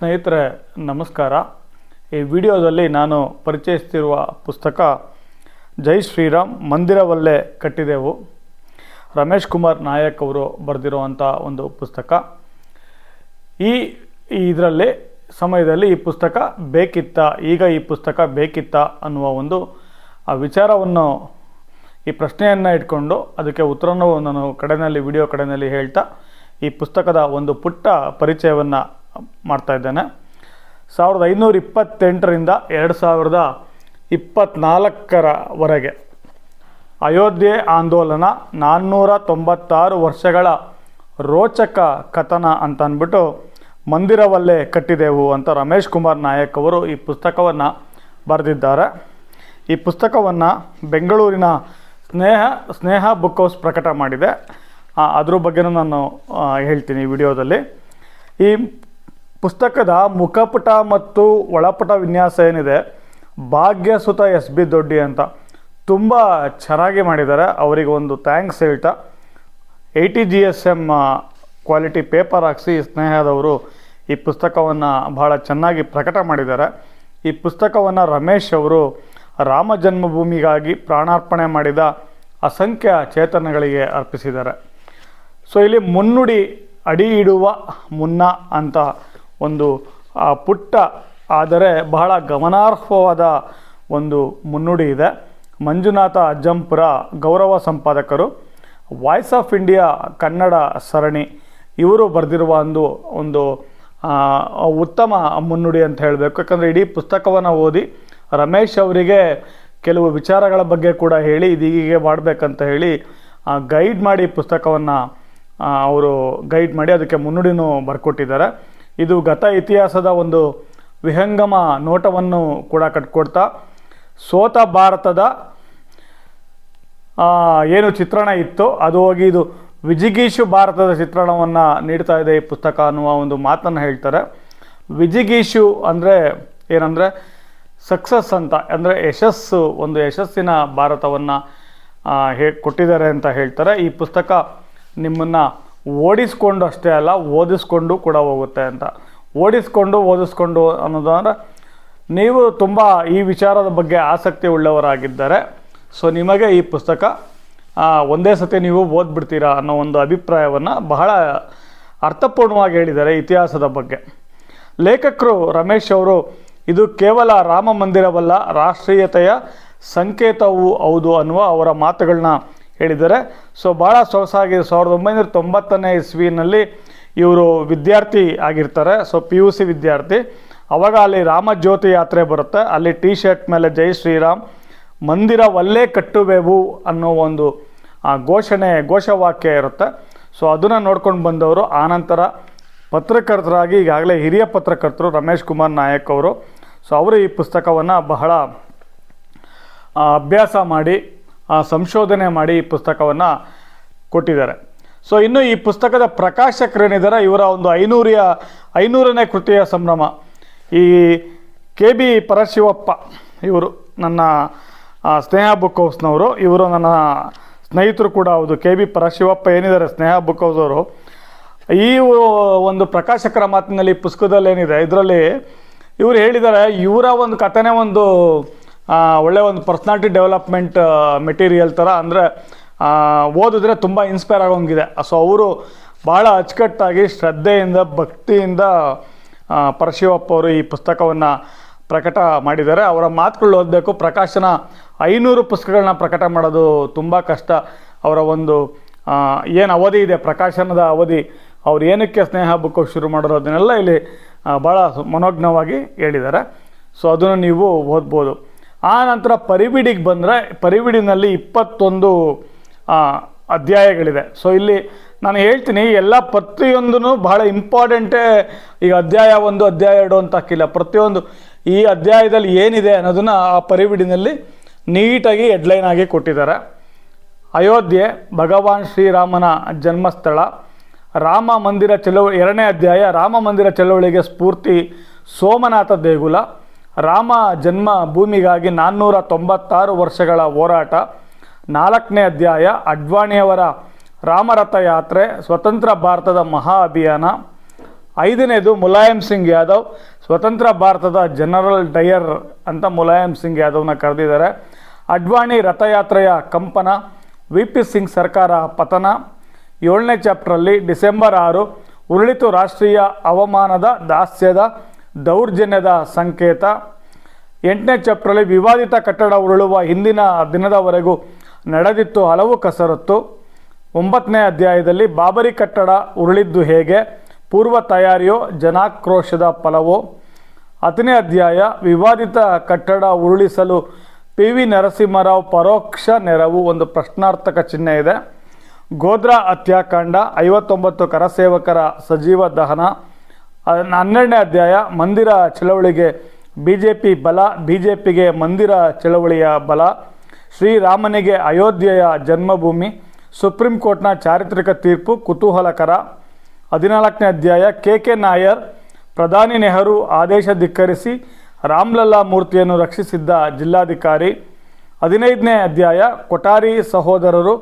ಸ್ನೇಹಿತರೆ, ನಮಸ್ಕಾರ. ಈ ವಿಡಿಯೋದಲ್ಲಿ ನಾನು ಪರಿಚಯಿಸ್ತಿರುವ ಪುಸ್ತಕ ಜೈ ಶ್ರೀರಾಮ್, ಮಂದಿರವಲ್ಲೇ ಕಟ್ಟಿದೆವು. ರಮೇಶ್ ಕುಮಾರ್ ನಾಯಕ್ ಅವರು ಬರೆದಿರುವಂಥ ಒಂದು ಪುಸ್ತಕ. ಈ, ಇದರಲ್ಲಿ ಸಮಯದಲ್ಲಿ ಈ ಪುಸ್ತಕ ಬೇಕಿತ್ತ, ಈಗ ಈ ಪುಸ್ತಕ ಬೇಕಿತ್ತ ಅನ್ನುವ ಒಂದು, ಆ ವಿಚಾರವನ್ನು ಈ ಪ್ರಶ್ನೆಯನ್ನು ಇಟ್ಕೊಂಡು ಅದಕ್ಕೆ ಉತ್ತರವನ್ನು ನಾನು ಕಡೆಯಲ್ಲಿ ವಿಡಿಯೋ ಕಡೆಯಲ್ಲಿ ಹೇಳ್ತಾ ಈ ಪುಸ್ತಕದ ಒಂದು ಪುಟ್ಟ ಪರಿಚಯವನ್ನು ಮಾಡ್ತಾ ಇದ್ದೇನೆ. ಸಾವಿರದ ಐನೂರ ಇಪ್ಪತ್ತೆಂಟರಿಂದ ಎರಡು ಸಾವಿರದ ಇಪ್ಪತ್ತ್ನಾಲ್ಕರವರೆಗೆ ಅಯೋಧ್ಯೆ ಆಂದೋಲನ ನಾನ್ನೂರ ತೊಂಬತ್ತಾರು ವರ್ಷಗಳ ರೋಚಕ ಕಥನ ಅಂತ ಅಂದ್ಬಿಟ್ಟು ಮಂದಿರವಲ್ಲೇ ಕಟ್ಟಿದೆವು ಅಂತ ರಮೇಶ್ ಕುಮಾರ್ ನಾಯಕ್ ಅವರು ಈ ಪುಸ್ತಕವನ್ನು ಬರೆದಿದ್ದಾರೆ. ಈ ಪುಸ್ತಕವನ್ನು ಬೆಂಗಳೂರಿನ ಸ್ನೇಹ ಸ್ನೇಹ ಬುಕ್ ಹೌಸ್ ಪ್ರಕಟ ಮಾಡಿದೆ. ಅದ್ರ ಬಗ್ಗೆನೂ ನಾನು ಹೇಳ್ತೀನಿ ವಿಡಿಯೋದಲ್ಲಿ. ಈ ಪುಸ್ತಕದ ಮುಖಪುಟ ಮತ್ತು ಒಳಪುಟ ವಿನ್ಯಾಸ ಏನಿದೆ? ಭಾಗ್ಯಸುತ ಎಸ್ ಬಿ ದೊಡ್ಡಿ ಅಂತ. ತುಂಬ ಚೆನ್ನಾಗಿ ಮಾಡಿದ್ದಾರೆ. ಅವರಿಗೆ ಒಂದು ಥ್ಯಾಂಕ್ಸ್ ಹೇಳ್ತಾ. Eighty G S M quality paper ಹಾಕ್ಸಿ ಸ್ನೇಹದವರು ಈ ಪುಸ್ತಕವನ್ನು ಬಹಳ ಚೆನ್ನಾಗಿ ಪ್ರಕಟ ಮಾಡಿದ್ದಾರೆ. ಈ ಪುಸ್ತಕವನ್ನು ರಮೇಶ್ ಅವರು ರಾಮ ಜನ್ಮಭೂಮಿಗಾಗಿ ಪ್ರಾಣಾರ್ಪಣೆ ಮಾಡಿದ ಅಸಂಖ್ಯ ಚೇತನಗಳಿಗೆ ಅರ್ಪಿಸಿದ್ದಾರೆ. ಸೊ, ಇಲ್ಲಿ ಮುನ್ನುಡಿ ಅಡಿ ಇಡುವ ಮುನ್ನ ಅಂತ ಒಂದು ಆ, ಪುಟ್ಟ ಆದರೆ ಬಹಳ ಗಮನಾರ್ಹವಾದ ಒಂದು ಮುನ್ನುಡಿ ಇದೆ. ಮಂಜುನಾಥ ಅಜ್ಜಂಪುರ ಗೌರವ ಸಂಪಾದಕರು ವಾಯ್ಸ್ ಆಫ್ ಇಂಡಿಯಾ ಕನ್ನಡ ಸರಣಿ ಇವರು ಬರೆದಿರುವ ಒಂದು ಒಂದು ಉತ್ತಮ ಮುನ್ನುಡಿ ಅಂತ ಹೇಳಬೇಕು. ಯಾಕಂದರೆ ಇಡೀ ಪುಸ್ತಕವನ್ನು ಓದಿ ರಮೇಶ್ ಅವರಿಗೆ ಕೆಲವು ವಿಚಾರಗಳ ಬಗ್ಗೆ ಕೂಡ ಹೇಳಿ ಇದು ಹೀಗೆ ಮಾಡಬೇಕಂತ ಹೇಳಿ ಗೈಡ್ ಮಾಡಿ ಪುಸ್ತಕವನ್ನು ಅವರು ಗೈಡ್ ಮಾಡಿ ಅದಕ್ಕೆ ಮುನ್ನುಡಿನೂ ಬರ್ಕೊಟ್ಟಿದ್ದಾರೆ. ಇದು ಗತ ಇತಿಹಾಸದ ಒಂದು ವಿಹಂಗಮ ನೋಟವನ್ನು ಕೂಡ ಕಟ್ಕೊಡ್ತಾ, ಸೋತ ಭಾರತದ ಏನು ಚಿತ್ರಣ ಇತ್ತು, ಅದು ಹೋಗಿ ಇದು ವಿಜಿಗೀಶು ಭಾರತದ ಚಿತ್ರಣವನ್ನು ನೀಡ್ತಾ ಇದೆ ಈ ಪುಸ್ತಕ ಅನ್ನುವ ಒಂದು ಮಾತನ್ನು ಹೇಳ್ತಾರೆ. ವಿಜಿಗೀಶು ಅಂದರೆ ಏನಂದರೆ ಸಕ್ಸಸ್ ಅಂತ, ಅಂದರೆ ಯಶಸ್ಸು, ಒಂದು ಯಶಸ್ಸಿನ ಭಾರತವನ್ನು ಹೇ, ಕೊಟ್ಟಿದ್ದಾರೆ ಅಂತ ಹೇಳ್ತಾರೆ. ಈ ಪುಸ್ತಕ ನಿಮ್ಮನ್ನು ಓಡಿಸ್ಕೊಂಡು ಅಷ್ಟೇ ಅಲ್ಲ, ಓದಿಸ್ಕೊಂಡು ಕೂಡ ಹೋಗುತ್ತೆ ಅಂತ. ಓಡಿಸ್ಕೊಂಡು, ಓದಿಸ್ಕೊಂಡು ಅನ್ನೋದಂದ್ರೆ ನೀವು ತುಂಬ ಈ ವಿಚಾರದ ಬಗ್ಗೆ ಆಸಕ್ತಿ ಉಳ್ಳವರಾಗಿದ್ದರೆ, ಸೊ ನಿಮಗೆ ಈ ಪುಸ್ತಕ ಒಂದೇ ಸತಿ ನೀವು ಓದ್ಬಿಡ್ತೀರಾ ಅನ್ನೋ ಒಂದು ಅಭಿಪ್ರಾಯವನ್ನು ಬಹಳ ಅರ್ಥಪೂರ್ಣವಾಗಿ ಹೇಳಿದ್ದಾರೆ ಇತಿಹಾಸದ ಬಗ್ಗೆ. ಲೇಖಕರು ರಮೇಶ್ ಅವರು, ಇದು ಕೇವಲ ರಾಮ ಮಂದಿರವಲ್ಲ, ರಾಷ್ಟ್ರೀಯತೆಯ ಸಂಕೇತವೂ ಹೌದು ಅನ್ನುವ ಅವರ ಮಾತುಗಳನ್ನ ಹೇಳಿದ್ದಾರೆ. ಸೊ ಭಾಳ ಸೊಗಸಾಗಿ ಸಾವಿರದ ಒಂಬೈನೂರ ತೊಂಬತ್ತನೇ ಇಸ್ವಿನಲ್ಲಿ ಇವರು ವಿದ್ಯಾರ್ಥಿ ಆಗಿರ್ತಾರೆ. ಸೊ ಪಿ ಯು ಸಿ ವಿದ್ಯಾರ್ಥಿ. ಅವಾಗ ಅಲ್ಲಿ ರಾಮಜ್ಯೋತಿ ಯಾತ್ರೆ ಬರುತ್ತೆ. ಅಲ್ಲಿ ಟಿ ಶರ್ಟ್ ಮೇಲೆ ಜೈ ಶ್ರೀರಾಮ್ ಮಂದಿರವಲ್ಲೇ ಕಟ್ಟುವೆವು ಅನ್ನೋ ಒಂದು ಘೋಷಣೆ, ಘೋಷವಾಕ್ಯ ಇರುತ್ತೆ. ಸೊ ಅದನ್ನು ನೋಡ್ಕೊಂಡು ಬಂದವರು ಆನಂತರ ಪತ್ರಕರ್ತರಾಗಿ, ಈಗಾಗಲೇ ಹಿರಿಯ ಪತ್ರಕರ್ತರು ರಮೇಶ್ ಕುಮಾರ್ ನಾಯಕ್ ಅವರು. ಸೊ ಅವರು ಈ ಪುಸ್ತಕವನ್ನು ಬಹಳ ಅಭ್ಯಾಸ ಮಾಡಿ ಸಂಶೋಧನೆ ಮಾಡಿ ಈ ಪುಸ್ತಕವನ್ನು ಕೊಟ್ಟಿದ್ದಾರೆ. ಸೊ ಇನ್ನು ಈ ಪುಸ್ತಕದ ಪ್ರಕಾಶಕರೇನಿದ್ದಾರೆ? ಇವರ ಒಂದು ಐನೂರಿಯ, ಐನೂರನೇ ಕೃತಿಯ ಸಂಭ್ರಮ. ಈ ಕೆ ಬಿ ಪರಶಿವಪ್ಪ ಇವರು ನನ್ನ ಸ್ನೇಹ ಬುಕ್ ಹೌಸ್ನವರು. ಇವರು ನನ್ನ ಸ್ನೇಹಿತರು ಕೂಡ ಹೌದು. ಕೆ ಬಿ ಪರಶಿವಪ್ಪ ಏನಿದ್ದಾರೆ? ಸ್ನೇಹ ಬುಕ್ ಹೌಸ್ ಅವರು ಈ ಒಂದು ಪ್ರಕಾಶಕರ ಮಾತಿನಲ್ಲಿ ಪುಸ್ತಕದಲ್ಲಿ ಏನಿದೆ ಇದರಲ್ಲಿ ಇವರು ಹೇಳಿದ್ದಾರೆ, ಇವರ ಒಂದು ಕಥೆನೇ ಒಂದು ಒಳ್ಳೆ ಒಂದು ಪರ್ಸ್ನಾಲಿಟಿ ಡೆವಲಪ್ಮೆಂಟ್ ಮೆಟೀರಿಯಲ್ ಥರ ಅಂದರೆ ಓದಿದ್ರೆ ತುಂಬ ಇನ್ಸ್ಪೈರ್ ಆಗೋಂಗಿದೆ. ಸೊ ಅವರು ಭಾಳ ಅಚ್ಚುಕಟ್ಟಾಗಿ ಶ್ರದ್ಧೆಯಿಂದ, ಭಕ್ತಿಯಿಂದ ಪರಶಿವಪ್ಪ ಅವರು ಈ ಪುಸ್ತಕವನ್ನು ಪ್ರಕಟ ಮಾಡಿದ್ದಾರೆ. ಅವರ ಮಾತುಗಳು ಓದಬೇಕು. ಪ್ರಕಾಶನ ಐನೂರು ಪುಸ್ತಕಗಳನ್ನ ಪ್ರಕಟ ಮಾಡೋದು ತುಂಬ ಕಷ್ಟ. ಅವರ ಒಂದು ಏನು ಅವಧಿ ಇದೆ, ಪ್ರಕಾಶನದ ಅವಧಿ, ಅವ್ರು ಏನಕ್ಕೆ ಸ್ನೇಹ ಬುಕ್ ಶುರು ಮಾಡೋದು, ಅದನ್ನೆಲ್ಲ ಇಲ್ಲಿ ಭಾಳ ಮನೋಜ್ಞವಾಗಿ ಹೇಳಿದ್ದಾರೆ. ಸೊ ಅದನ್ನು ನೀವು ಓದ್ಬೋದು. ಆ ನಂತರ ಪರಿಬಿಡಿಗೆ ಬಂದರೆ ಪರಿಬಿಡಿನಲ್ಲಿ ಇಪ್ಪತ್ತೊಂದು ಅಧ್ಯಾಯಗಳಿದೆ. ಸೊ ಇಲ್ಲಿ ನಾನು ಹೇಳ್ತೀನಿ, ಎಲ್ಲ ಪ್ರತಿಯೊಂದೂ ಬಹಳ ಇಂಪಾರ್ಟೆಂಟೇ ಈಗ ಅಧ್ಯಾಯ ಒಂದು, ಅಧ್ಯಾಯ ಎರಡು ಅಂತ ಹಾಕಿಲ್ಲ. ಪ್ರತಿಯೊಂದು ಈ ಅಧ್ಯಾಯದಲ್ಲಿ ಏನಿದೆ ಅನ್ನೋದನ್ನು ಆ ಪರಿಬಿಡಿನಲ್ಲಿ ನೀಟಾಗಿ ಹೆಡ್ಲೈನ್ ಆಗಿ ಕೊಟ್ಟಿದ್ದಾರೆ. ಅಯೋಧ್ಯೆ, ಭಗವಾನ್ ಶ್ರೀರಾಮನ ಜನ್ಮಸ್ಥಳ, ರಾಮ ಮಂದಿರ ಚಳವಳಿ, ಎರಡನೇ ಅಧ್ಯಾಯ, ರಾಮ ಮಂದಿರ ಚಳವಳಿಗೆ ಸ್ಫೂರ್ತಿ ಸೋಮನಾಥ ದೇಗುಲ ರಾಮ ಜನ್ಮ ಭೂಮಿಗಾಗಿ ನಾನ್ನೂರ ತೊಂಬತ್ತಾರು ವರ್ಷಗಳ ಹೋರಾಟ. ನಾಲ್ಕನೇ ಅಧ್ಯಾಯ, ಅಡ್ವಾಣಿಯವರ ರಾಮರಥ ಯಾತ್ರೆ, ಸ್ವತಂತ್ರ ಭಾರತದ ಮಹಾ ಅಭಿಯಾನ. ಐದನೇದು, ಮುಲಾಯಂ ಸಿಂಗ್ ಯಾದವ್, ಸ್ವತಂತ್ರ ಭಾರತದ ಜನರಲ್ ಡಯರ್ ಅಂತ ಮುಲಾಯಂ ಸಿಂಗ್ ಯಾದವ್ನ ಕರೆದಿದ್ದಾರೆ. ಅಡ್ವಾಣಿ ರಥಯಾತ್ರೆಯ ಕಂಪನ ವಿ ಪಿ ಸಿಂಗ್ ಸರ್ಕಾರ ಪತನ. ಏಳನೇ ಚಾಪ್ಟ್ರಲ್ಲಿ ಡಿಸೆಂಬರ್ ಆರು, ಉರುಳಿತು ರಾಷ್ಟ್ರೀಯ ಅವಮಾನದ ದಾಸ್ಯದ ದೌರ್ಜನ್ಯದ ಸಂಕೇತ. ಎಂಟನೇ ಚಾಪ್ಟರಲ್ಲಿ ವಿವಾದಿತ ಕಟ್ಟಡ ಉರುಳುವ ಹಿಂದಿನ ದಿನದವರೆಗೂ ನಡೆದಿತ್ತು ಹಲವು ಕಸರತ್ತು. ಒಂಬತ್ತನೇ ಅಧ್ಯಾಯದಲ್ಲಿ ಬಾಬರಿ ಕಟ್ಟಡ ಉರುಳಿದ್ದು ಹೇಗೆ, ಪೂರ್ವ ತಯಾರಿಯೋ ಜನಾಕ್ರೋಶದ ಫಲವೋ. ಹತ್ತನೇ ಅಧ್ಯಾಯ, ವಿವಾದಿತ ಕಟ್ಟಡ ಉರುಳಿಸಲು ಪಿ ವಿ ನರಸಿಂಹರಾವ್ ಪರೋಕ್ಷ ನೆರವು, ಒಂದು ಪ್ರಶ್ನಾರ್ಥಕ ಚಿಹ್ನೆ ಇದೆ. ಗೋಧ್ರಾ ಹತ್ಯಾಕಾಂಡ, ಐವತ್ತೊಂಬತ್ತು ಕರಸೇವಕರ ಸಜೀವ ದಹನ. ಅಹ್, ಹನ್ನೆರಡನೇ ಅಧ್ಯಾಯ ಮಂದಿರ ಚಳವಳಿಗೆ ಬಿ ಜೆ ಪಿ ಬಲ ಬಿ ಜೆ ಪಿಗೆ ಮಂದಿರ ಚಳವಳಿಯ ಬಲ ಶ್ರೀರಾಮನಿಗೆ ಅಯೋಧ್ಯೆಯ ಜನ್ಮಭೂಮಿ ಸುಪ್ರೀಂ ಕೋರ್ಟ್ನ ಚಾರಿತ್ರಿಕ ತೀರ್ಪು ಕುತೂಹಲಕರ. ಹದಿನಾಲ್ಕನೇ ಅಧ್ಯಾಯ ಕೆ ಕೆ ನಾಯರ್ ಪ್ರಧಾನಿ ನೆಹರು ಆದೇಶ ಧಿಕ್ಕರಿಸಿ ರಾಮ್ಲಲ್ಲಾ ಮೂರ್ತಿಯನ್ನು ರಕ್ಷಿಸಿದ್ದ ಜಿಲ್ಲಾಧಿಕಾರಿ. ಹದಿನೈದನೇ ಅಧ್ಯಾಯ ಕೊಠಾರಿ ಸಹೋದರರು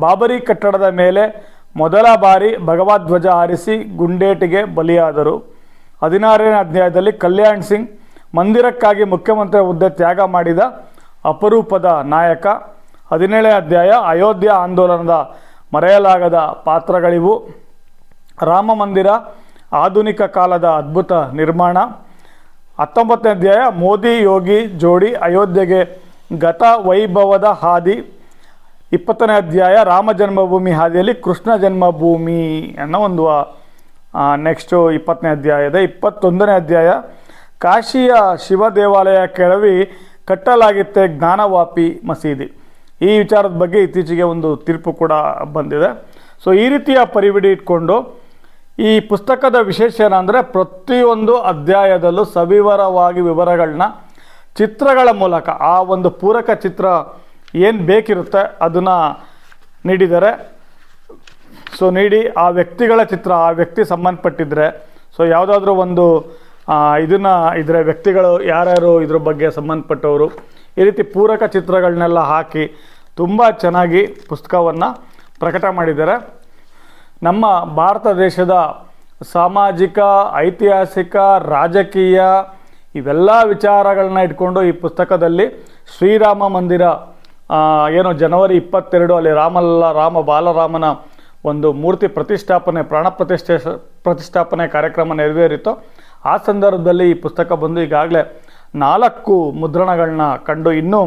ಬಾಬರಿ ಕಟ್ಟಡದ ಮೇಲೆ ಮೊದಲ ಬಾರಿ ಭಗವಧ್ವಜ ಹಾರಿಸಿ ಗುಂಡೇಟಿಗೆ ಬಲಿಯಾದರು. ಹದಿನಾರನೇ ಅಧ್ಯಾಯದಲ್ಲಿ ಕಲ್ಯಾಣ್ ಸಿಂಗ್ ಮಂದಿರಕ್ಕಾಗಿ ಮುಖ್ಯಮಂತ್ರಿ ಹುದ್ದೆ ತ್ಯಾಗ ಮಾಡಿದ ಅಪರೂಪದ ನಾಯಕ. ಹದಿನೇಳನೇ ಅಧ್ಯಾಯ, ಅಯೋಧ್ಯೆ ಆಂದೋಲನದ ಮರೆಯಲಾಗದ ಪಾತ್ರಗಳಿವು. ರಾಮ ಮಂದಿರ, ಆಧುನಿಕ ಕಾಲದ ಅದ್ಭುತ ನಿರ್ಮಾಣ. ಹತ್ತೊಂಬತ್ತನೇ ಅಧ್ಯಾಯ, ಮೋದಿ ಯೋಗಿ ಜೋಡಿ ಅಯೋಧ್ಯೆಗೆ ಗತ ವೈಭವದ ಹಾದಿ. ಇಪ್ಪತ್ತನೇ ಅಧ್ಯಾಯ ರಾಮ ಜನ್ಮಭೂಮಿ ಹಾದಿಯಲ್ಲಿ ಕೃಷ್ಣ ಜನ್ಮಭೂಮಿ ಅನ್ನೋ ಒಂದು ನೆಕ್ಸ್ಟು ಇಪ್ಪತ್ತನೇ ಅಧ್ಯಾಯದ ಇಪ್ಪತ್ತೊಂದನೇ ಅಧ್ಯಾಯ. ಕಾಶಿಯ ಶಿವ ದೇವಾಲಯ ಕೆಳವಿ ಕಟ್ಟಲಾಗಿತ್ತೆ ಜ್ಞಾನವಾಪಿ ಮಸೀದಿ. ಈ ವಿಚಾರದ ಬಗ್ಗೆ ಇತ್ತೀಚೆಗೆ ಒಂದು ತೀರ್ಪು ಕೂಡ ಬಂದಿದೆ. ಸೊ ಈ ರೀತಿಯ ಪರಿವಿಡಿ ಇಟ್ಕೊಂಡು ಈ ಪುಸ್ತಕದ ವಿಶೇಷ ಏನಂದರೆ ಪ್ರತಿಯೊಂದು ಅಧ್ಯಾಯದಲ್ಲೂ ಸವಿವರವಾಗಿ ವಿವರಗಳನ್ನ ಚಿತ್ರಗಳ ಮೂಲಕ, ಆ ಒಂದು ಪೂರಕ ಚಿತ್ರ ಏನು ಬೇಕಿರುತ್ತೆ ಅದನ್ನು ನೀಡಿದ್ದಾರೆ ಸೊ, ನೀಡಿ ಆ ವ್ಯಕ್ತಿಗಳ ಚಿತ್ರ, ಆ ವ್ಯಕ್ತಿ ಸಂಬಂಧಪಟ್ಟಿದ್ರೆ. ಸೊ, ಯಾವುದಾದ್ರೂ ಒಂದು ಇದನ್ನು ಇದ್ರೆ ವ್ಯಕ್ತಿಗಳು ಯಾರ್ಯಾರು ಇದ್ರ ಬಗ್ಗೆ ಸಂಬಂಧಪಟ್ಟವರು, ಈ ರೀತಿ ಪೂರಕ ಚಿತ್ರಗಳನ್ನೆಲ್ಲ ಹಾಕಿ ತುಂಬ ಚೆನ್ನಾಗಿ ಪುಸ್ತಕವನ್ನು ಪ್ರಕಟ ಮಾಡಿದ್ದಾರೆ. ನಮ್ಮ ಭಾರತ ದೇಶದ ಸಾಮಾಜಿಕ, ಐತಿಹಾಸಿಕ, ರಾಜಕೀಯ ಇವೆಲ್ಲ ವಿಚಾರಗಳನ್ನ ಇಟ್ಕೊಂಡು ಈ ಪುಸ್ತಕದಲ್ಲಿ ಶ್ರೀರಾಮ ಮಂದಿರ ಏನು ಜನವರಿ ಇಪ್ಪತ್ತೆರಡು ಅಲ್ಲಿ ರಾಮಲ್ಲ, ರಾಮ ಬಾಲರಾಮನ ಒಂದು ಮೂರ್ತಿ ಪ್ರತಿಷ್ಠಾಪನೆ, ಪ್ರಾಣ ಪ್ರತಿಷ್ಠೆ, ಪ್ರತಿಷ್ಠಾಪನೆ ಕಾರ್ಯಕ್ರಮ ನೆರವೇರಿತು. ಆ ಸಂದರ್ಭದಲ್ಲಿ ಈ ಪುಸ್ತಕ ಬಂದು ಈಗಾಗಲೇ ನಾಲ್ಕು ಮುದ್ರಣಗಳನ್ನ ಕಂಡು ಇನ್ನೂ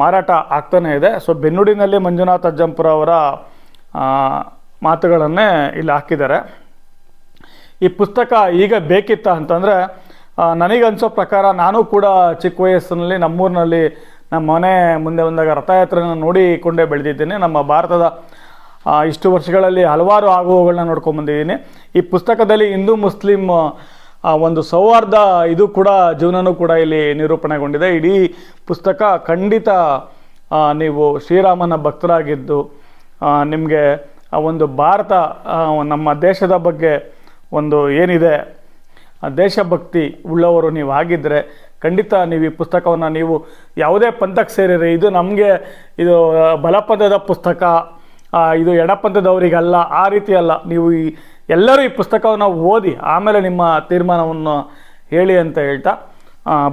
ಮಾರಾಟ ಆಗ್ತಾನೇ ಇದೆ. ಸೊ ಬೆನ್ನುಡಿನಲ್ಲಿ ಮಂಜುನಾಥ ಅಜ್ಜಂಪುರ ಅವರ ಮಾತುಗಳನ್ನೇ ಇಲ್ಲಿ ಹಾಕಿದ್ದಾರೆ. ಈ ಪುಸ್ತಕ ಈಗ ಬೇಕಿತ್ತ ಅಂತಂದರೆ ನನಗನ್ಸೋ ಪ್ರಕಾರ ನಾನು ಕೂಡ ಚಿಕ್ಕ ವಯಸ್ಸಿನಲ್ಲಿ ನಮ್ಮೂರಿನಲ್ಲಿ ನಮ್ಮ ಮನೆ ಮುಂದೆ ಬಂದಾಗ ರಥಯಾತ್ರೆಯನ್ನು ನೋಡಿಕೊಂಡೇ ಬೆಳೆದಿದ್ದೇನೆ. ನಮ್ಮ ಭಾರತದ ಇಷ್ಟು ವರ್ಷಗಳಲ್ಲಿ ಹಲವಾರು ಆಗುವಗಳನ್ನ ನೋಡ್ಕೊಂಬಂದಿದ್ದೀನಿ ಈ ಪುಸ್ತಕದಲ್ಲಿ ಹಿಂದೂ, ಮುಸ್ಲಿಂ ಒಂದು ಸೌಹಾರ್ದ ಇದು ಕೂಡ, ಜೀವನನೂ ಕೂಡ ಇಲ್ಲಿ ನಿರೂಪಣೆಗೊಂಡಿದೆ. ಇಡೀ ಪುಸ್ತಕ ಖಂಡಿತ ನೀವು ಶ್ರೀರಾಮನ ಭಕ್ತರಾಗಿದ್ದು ನಿಮಗೆ ಒಂದು ಭಾರತ ನಮ್ಮ ದೇಶದ ಬಗ್ಗೆ ಒಂದು ಏನಿದೆ ದೇಶಭಕ್ತಿ ಉಳ್ಳವರು ನೀವು ಆಗಿದ್ದರೆ ಖಂಡಿತ ನೀವು ಈ ಪುಸ್ತಕವನ್ನು ನೀವು ಯಾವುದೇ ಪಂಥಕ್ಕೆ ಸೇರಿರಿ. ಇದು ನಮಗೆ ಇದು ಬಲಪಂಥದ ಪುಸ್ತಕ ಇದು ಎಡಪಂಥದವರಿಗಲ್ಲ, ಆ ರೀತಿ ಅಲ್ಲ. ನೀವು ಈ ಎಲ್ಲರೂ ಈ ಪುಸ್ತಕವನ್ನು ಓದಿ ಆಮೇಲೆ ನಿಮ್ಮ ತೀರ್ಮಾನವನ್ನು ಹೇಳಿ ಅಂತ ಹೇಳ್ತಾ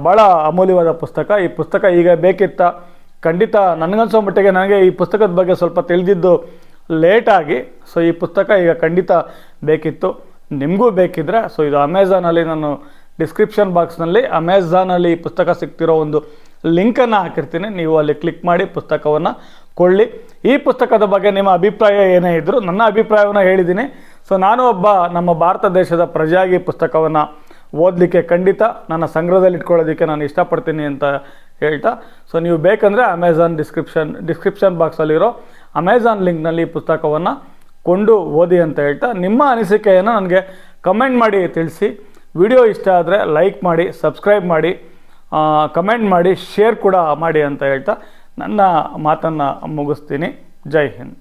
ಭಾಳ ಅಮೂಲ್ಯವಾದ ಪುಸ್ತಕ. ಈ ಪುಸ್ತಕ ಈಗ ಬೇಕಿತ್ತ, ಖಂಡಿತ ನನಗನ್ಸೋ ಮಟ್ಟಿಗೆ ನನಗೆ ಈ ಪುಸ್ತಕದ ಬಗ್ಗೆ ಸ್ವಲ್ಪ ತಿಳಿದಿದ್ದು ಲೇಟಾಗಿ ಸೊ ಈ ಪುಸ್ತಕ ಈಗ ಖಂಡಿತ ಬೇಕಿತ್ತು. ನಿಮಗೂ ಬೇಕಿದ್ರೆ, ಸೊ ಇದು ಅಮೆಝಾನಲ್ಲಿ ನಾನು ಡಿಸ್ಕ್ರಿಪ್ಷನ್ ಬಾಕ್ಸ್ನಲ್ಲಿ ಅಮೆಝಾನಲ್ಲಿ ಈ ಪುಸ್ತಕ ಸಿಗ್ತಿರೋ ಒಂದು ಲಿಂಕನ್ನು ಹಾಕಿರ್ತೀನಿ. ನೀವು ಅಲ್ಲಿ ಕ್ಲಿಕ್ ಮಾಡಿ ಪುಸ್ತಕವನ್ನು ಕೊಳ್ಳಿ. ಈ ಪುಸ್ತಕದ ಬಗ್ಗೆ ನಿಮ್ಮ ಅಭಿಪ್ರಾಯ ಏನೇ ಇದ್ದರೂ ನನ್ನ ಅಭಿಪ್ರಾಯವನ್ನು ಹೇಳಿದ್ದೀನಿ. ಸೊ, ನಾನು ಒಬ್ಬ ನಮ್ಮ ಭಾರತ ದೇಶದ ಪ್ರಜೆಯಾಗಿ ಪುಸ್ತಕವನ್ನು ಓದಲಿಕ್ಕೆ ಖಂಡಿತ ನನ್ನ ಸಂಗ್ರಹದಲ್ಲಿ ಇಟ್ಕೊಳ್ಳೋದಕ್ಕೆ ನಾನು ಇಷ್ಟಪಡ್ತೀನಿ ಅಂತ ಹೇಳ್ತಾ. ಸೊ, ನೀವು ಬೇಕಂದರೆ ಅಮೆಝಾನ್ ಡಿಸ್ಕ್ರಿಪ್ಷನ್ ಡಿಸ್ಕ್ರಿಪ್ಷನ್ ಬಾಕ್ಸಲ್ಲಿರೋ ಅಮೆಝಾನ್ ಲಿಂಕ್ನಲ್ಲಿ ಈ ಪುಸ್ತಕವನ್ನು ಕೊಂಡು ಓದಿ ಅಂತ ಹೇಳ್ತಾ. ನಿಮ್ಮ ಅನಿಸಿಕೆಯನ್ನು ನನಗೆ ಕಮೆಂಟ್ ಮಾಡಿ ತಿಳಿಸಿ. ವಿಡಿಯೋ ಇಷ್ಟ ಆದರೆ ಲೈಕ್ ಮಾಡಿ, ಸಬ್ಸ್ಕ್ರೈಬ್ ಮಾಡಿ ಕಮೆಂಟ್ ಮಾಡಿ, ಶೇರ್ ಕೂಡ ಮಾಡಿ ಅಂತ ಹೇಳ್ತಾ ನನ್ನ ಮಾತನ್ನು ಮುಗಿಸ್ತೀನಿ. ಜೈ ಹಿಂದ್.